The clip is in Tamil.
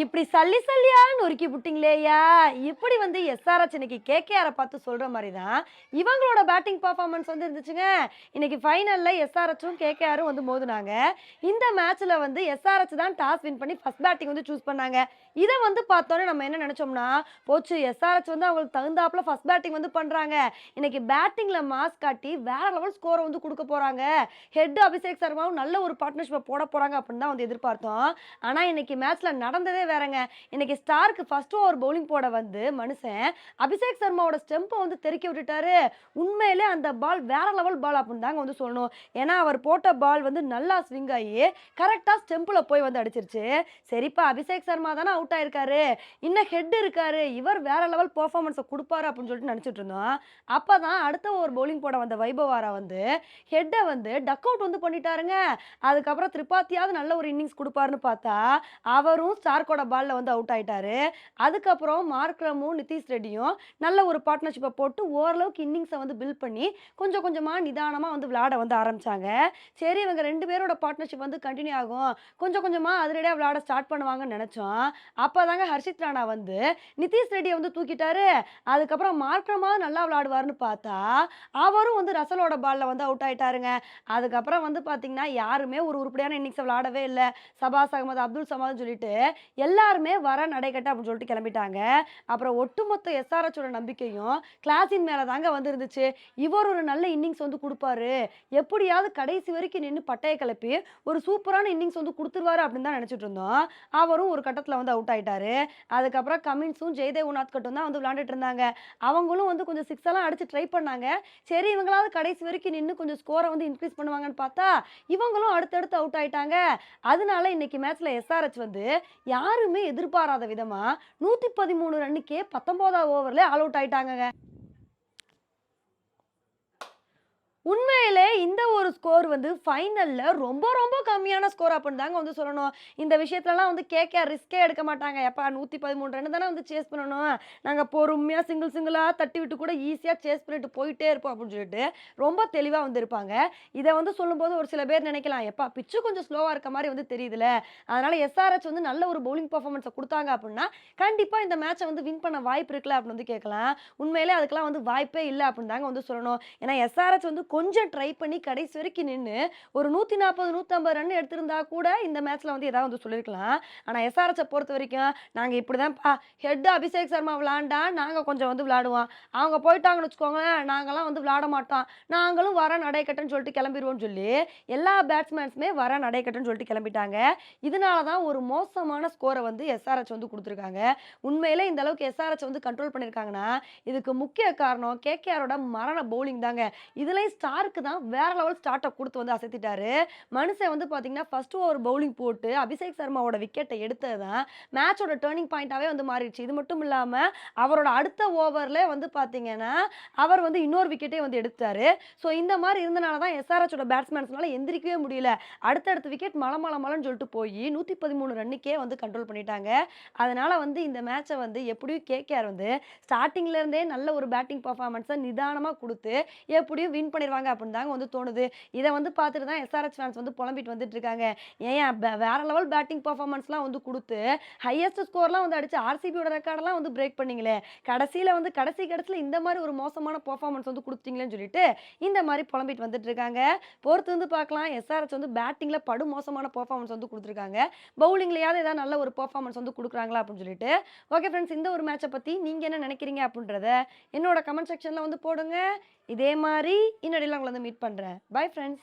இப்படி சல்லி சல்லியா நொறுக்கி விட்டீங்களேயா இப்படி வந்து எஸ்ஆர்எச் இன்னைக்கு கேகேஆரை பார்த்து சொல்கிற மாதிரி தான் இவங்களோட பேட்டிங் பர்ஃபார்மன்ஸ் வந்து இருந்துச்சுங்க. இன்னைக்கு ஃபைனலில் எஸ்ஆர்எச்சும் கேகேஆரும் வந்து மோதுனாங்க. இந்த மேட்ச்சில் வந்து எஸ்ஆர்எச் தான் டாஸ் வின் பண்ணி ஃபஸ்ட் பேட்டிங் வந்து சூஸ் பண்ணாங்க. இதை வந்து பார்த்தோன்னே நம்ம என்ன நினச்சோம்னா போச்சு எஸ்ஆர்எச் வந்து அவங்களுக்கு தகுந்தாப்பில் ஃபஸ்ட் பேட்டிங் வந்து பண்ணுறாங்க இன்னைக்கு பேட்டிங்கில் மாஸ் காட்டி வேற லெவல் ஸ்கோரை வந்து கொடுக்க போகிறாங்க ஹெட் அபிஷேக் சர்மாவும் நல்ல ஒரு பார்ட்னர்ஷிப்பை போட போகிறாங்க அப்படின்னு தான் வந்து எதிர்பார்த்தோம். ஆனால் இன்னைக்கு மேட்ச்சில் நடந்ததே வேறங்க. இன்னைக்கு ஸ்டார்க்கு ஃபர்ஸ்ட் ஓவர் பவுலிங் போட வந்து மனுஷன் அபிஷேக் சர்மாவோட ஸ்டெம்பை வந்து தெறிக்க விட்டுட்டாரு. உண்மையிலே அந்த பால் வேற லெவல் பால் அப்படின்னு தாங்க வந்து சொல்லணும். ஏன்னா அவர் போட்ட பால் வந்து நல்லா ஸ்விங் ஆகி கரெக்டாக ஸ்டெம்பில் போய் வந்து அடிச்சிருச்சு. சரிப்பா அபிஷேக் சர்மா தானே அவுட் ஆயிருக்காரு. இன்னும் ஹெட் இருக்காரு. இவர் வேற லெவல் பர்ஃபார்மன்ஸை கொடுப்பாரு அப்படின்னு சொல்லிட்டு நினச்சிட்டு இருந்தோம். அப்போ தான் அடுத்த ஒரு பவுலிங் போட வந்த வைபவாரா வந்து ஹெட்டை வந்து டக் அவுட் வந்து பண்ணிட்டாருங்க. அதுக்கப்புறம் திரிபாத்தியாவது நல்ல ஒரு இன்னிங்ஸ் கொடுப்பாருன்னு பார்த்தா அவரும் மார்க்கோட பால்ல வந்து அவுட் ஆகிட்டாரு அதுக்கப்புறம் மார்க்ரமும் நிதிஷ் ரெட்டியும் நல்ல ஒரு பார்ட்னர்ஷிப்பை போட்டு ஓரளவுக்கு இன்னிங்ஸை வந்து பில்ட் பண்ணி கொஞ்சம் கொஞ்சமாக நிதானமாக வந்து விளாட வந்து ஆரம்பிச்சாங்க. சரி இவங்க ரெண்டு பேரோட பார்ட்னர்ஷிப் வந்து கண்டினியூ ஆகும். கொஞ்சம் கொஞ்சமாக அதிரடியாக விளாட ஸ்டார்ட் பண்ணுவாங்கன்னு நினச்சோம். அப்போ தாங்க ஹர்ஷித் ராணா வந்து நிதிஷ் ரெட்டியை வந்து தூக்கிட்டாரு. அதுக்கப்புறம் மார்க்ரமாக நல்லா விளாடுவார்னு பார்த்தா அவரும் வந்து ரசலோட பாலில் வந்து அவுட் ஆகிட்டாருங்க அதுக்கப்புறம் வந்து பார்த்தீங்கன்னா யாருமே ஒரு உருப்படியான இன்னிங்ஸை விளையாடவே இல்லை. சபாஸ் அகமது அப்துல் சமாத்னு சொல்லிட்டு எல்லாருமே வர நடைக்கட்ட அப்படின்னு சொல்லிட்டு கிளம்பிட்டாங்க. அப்புறம் ஒட்டுமொத்த எஸ்ஆர்எச்சோட நம்பிக்கையும் கிளாஸின் மேலே தாங்க வந்துருந்துச்சு. இவர் ஒரு நல்ல இன்னிங்ஸ் வந்து கொடுப்பாரு. எப்படியாவது கடைசி வரைக்கும் நின்று பட்டையை கிளப்பி ஒரு சூப்பரான இன்னிங்ஸ் வந்து கொடுத்துருவாரு அப்படின்னு தான் நினச்சிட்டு இருந்தோம். அவரும் ஒரு கட்டத்தில் வந்து அவுட் ஆயிட்டாரு. அதுக்கப்புறம் கமின்ஸும் ஜெய்தேவ் உனாத்கட்டும் தான் வந்து விளாண்டுட்டு இருந்தாங்க. அவங்களும் வந்து கொஞ்சம் சிக்ஸ் எல்லாம் அடிச்சு ட்ரை பண்ணாங்க. சரி இவங்களாவது கடைசி வரைக்கும் நின்று கொஞ்சம் ஸ்கோரை வந்து இன்க்ரீஸ் பண்ணுவாங்கன்னு பார்த்தா இவங்களும் அடுத்தடுத்து அவுட் ஆயிட்டாங்க. அதனால இன்னைக்கு மேட்ச்ல எஸ்ஆர்எச் வந்து யார் யாருமே எதிர்பாராத விதமா நூத்தி பதிமூணு ரன்னுக்கே பத்தொன்பதாவது ஓவர்ல ஆல் அவுட் ஆயிட்டாங்க உண்மையிலே இந்த ஒரு ஸ்கோர் வந்து ஃபைனலில் ரொம்ப ரொம்ப கம்மியான ஸ்கோர் அப்படின்னு தாங்க வந்து சொல்லணும். இந்த விஷயத்துலலாம் வந்து கேட்க ரிஸ்கே எடுக்க மாட்டாங்க. எப்பா நூற்றி பதிமூணு ரன் தானே வந்து சேஸ் பண்ணணும். நாங்கள் பொறுமையாக சிங்கிள் சிங்கிளாக தட்டி விட்டு கூட ஈஸியாக சேஸ் பண்ணிட்டு போயிட்டே இருப்போம் அப்படின்னு சொல்லிட்டு ரொம்ப தெளிவாக வந்து இருப்பாங்க. இதை வந்து சொல்லும்போது ஒரு சில பேர் நினைக்கலாம். எப்பா பிச்சு கொஞ்சம் ஸ்லோவாக இருக்க மாதிரி வந்து தெரியுதுல. அதனால் எஸ்ஆர்ஹெச் வந்து நல்ல ஒரு பவுலிங் பர்ஃபார்மன்ஸை கொடுத்தாங்க அப்படின்னா கண்டிப்பாக இந்த மேட்சை வந்து வின் பண்ண வாய்ப்பு இருக்குல்ல அப்படின்னு வந்து கேட்கலாம். உண்மையிலே அதுக்கெல்லாம் வந்து வாய்ப்பே இல்லை அப்படின்னு தாங்க வந்து சொல்லணும். ஏன்னா எஸ்ஆர்ஹெச் வந்து கொஞ்சம் ட்ரை பண்ணி கடைசி வரைக்கும் நின்று ஒரு நூற்றி நாற்பது நூற்றம்பது ரன் எடுத்திருந்தா கூட இந்த மேட்ச்சில் வந்து எதாவது வந்து சொல்லியிருக்கலாம் ஆனால் எஸ்ஆர்எஸை பொறுத்த வரைக்கும் நாங்கள் இப்படி தான்ப்பா ஹெட் அபிஷேக் சர்மா விளாண்டா நாங்கள் கொஞ்சம் வந்து விளாடுவோம் அவங்க போயிட்டாங்கன்னு வச்சுக்கோங்களேன் நாங்களாம் வந்து விளாட மாட்டோம். நாங்களும் வர நடைக்கட்டுன்னு சொல்லிட்டு கிளம்பிடுவோம்னு சொல்லி எல்லா பேட்ஸ்மேன்ஸுமே வர நடைக்கட்டுன்னு சொல்லிட்டு கிளம்பிட்டாங்க. இதனால தான் ஒரு மோசமான ஸ்கோரை வந்து எஸ்ஆர்எச் வந்து கொடுத்துருக்காங்க. உண்மையிலே இந்த அளவுக்கு எஸ்ஆர்எச் வந்து கண்ட்ரோல் பண்ணியிருக்காங்கன்னா இதுக்கு முக்கிய காரணம் கேகேஆரோட மரண பவுலிங் தாங்க. இதுலேயும் ஸ்டாருக்கு தான் வேற லெவல் ஸ்டார்ட்டை கொடுத்து வந்து அசத்திட்டாரு. மனுஷன் வந்து பார்த்தீங்கன்னா ஃபர்ஸ்ட் ஓவர் பவுலிங் போட்டு அபிஷேக் சர்மாவோட விக்கெட்டை எடுத்தது தான். மேட்சோட டேர்னிங் பாயிண்டாகவே வந்து மாறிடுச்சு. இது மட்டும் இல்லாமல் அவரோட அடுத்த ஓவரில் வந்து பார்த்தீங்கன்னா அவர் வந்து இன்னொரு விக்கெட்டே வந்து எடுத்தாரு. ஸோ இந்த மாதிரி இருந்தனால தான் எஸ்ஆர்எச்சோட பேட்ஸ்மேன்ஸ்னால எந்திரிக்கவே முடியல. அடுத்தடுத்த விக்கெட் மல மல மலன்னு சொல்லிட்டு போய் நூற்றி பதிமூணு ரன்னுக்கே வந்து கண்ட்ரோல் பண்ணிட்டாங்க. அதனால் வந்து இந்த மேட்சை வந்து எப்படியும் கேகேஆர் வந்து ஸ்டார்டிங்ல இருந்தே நல்ல ஒரு பேட்டிங் பர்ஃபார்மன்ஸை நிதானமாக கொடுத்து எப்படியும் வின் பண்ணிடுவாங்க அப்படின்னு தாங்க வந்து தோணுது. இதை வந்து பார்த்துட்டு தான் எஸ்ஆர்எஸ் ஃபேன்ஸ் வந்து புலம்பிட்டு வந்துட்டு இருக்காங்க. ஏன் வேற லெவல் பேட்டிங் பர்ஃபார்மன்ஸ்லாம் வந்து கொடுத்து ஹையஸ்ட் ஸ்கோர்லாம் வந்து அடிச்சு ஆர்சிபியோட ரெக்கார்டெல்லாம் வந்து பிரேக் பண்ணிங்களே. கடைசியில் வந்து கடைசி கடைசியில் இந்த மாதிரி ஒரு மோசமான பர்ஃபார்மன்ஸ் வந்து கொடுத்தீங்களேன்னு சொல்லிட்டு இந்த மாதிரி புலம்பிட்டு வந்துட்டு இருக்காங்க. பொறுத்து வந்து பார்க்கலாம். எஸ்ஆர்எஸ் வந்து பேட்டிங்கில் படு மோசமான பர்ஃபார்மன்ஸ் வந்து கொடுத்துருக்காங்க. பவுலிங்லையாவது ஏதாவது நல்ல ஒரு பர்ஃபார்மன்ஸ் வந்து கொடுக்குறாங்களா அப்படின்னு சொல்லிட்டு. ஓகே ஃப்ரெண்ட்ஸ் இந்த ஒரு மேட்சை பற்றி நீங்கள் என்ன நினைக்கிறீங்க அப்படின்றத என்னோட கமெண்ட் செக்ஷனில் வந்து போடுங்க. இதே மாதிரி இன்னடியில் உங்களை வந்து மீட் பண்ணுறேன் பை ஃப்ரெண்ட்ஸ்